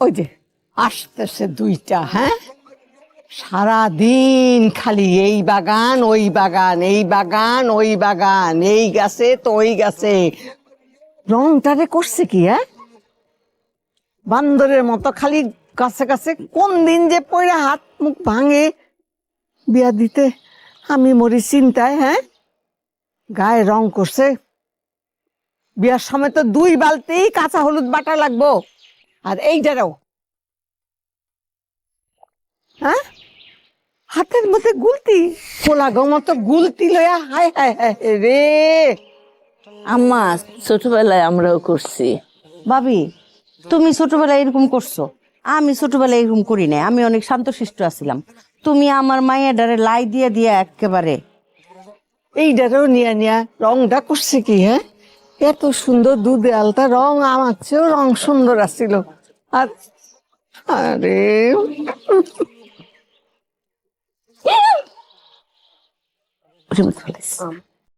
ওই যে, আসতেছে দুইটা হ্যাঁ? সারা দিন খালি এই বাগান, ওই বাগান, এই বাগান, ওই বাগান, এই গাছে তো ওই গাছে। রংটারে করছে কি হ্যাঁ? বান্দরের মতো খালি কাছে কাছে কোন দিন যে পড়ে হাত মুখ ভাঙে। বিয়া দিতে আমি মরি চিন্তায় হ্যাঁ? গায়ে রং করছে। বিয়ার সময় তো দুই বালতেই কাঁচা হলুদ বাটা লাগবো। আর এইটারও হ্যাঁ? হাতের মধ্যে গুলতি? কোলা মতো গুলতি লয়া, হায় হায় হায় রে। আম্মা, ছোটবেলায় আমরাও করছি। ভাবি, তুমি ছোটবেলায় এরকম করছ? আমি ছোটবেলায় এরকম করি নাই। আমি অনেক শান্তশিষ্ট আছিলাম। তুমি আমার মায়ের ডারে লাই দিয়ে দিয়ে একেবারে। এইটারও নিয়া নিয়া রংটা করছে কি হ্যাঁ? এত সুন্দর দুধে আলতা, রং আমার চেয়েও রং সুন্দর আসছিল আর আরে ফেলেছি।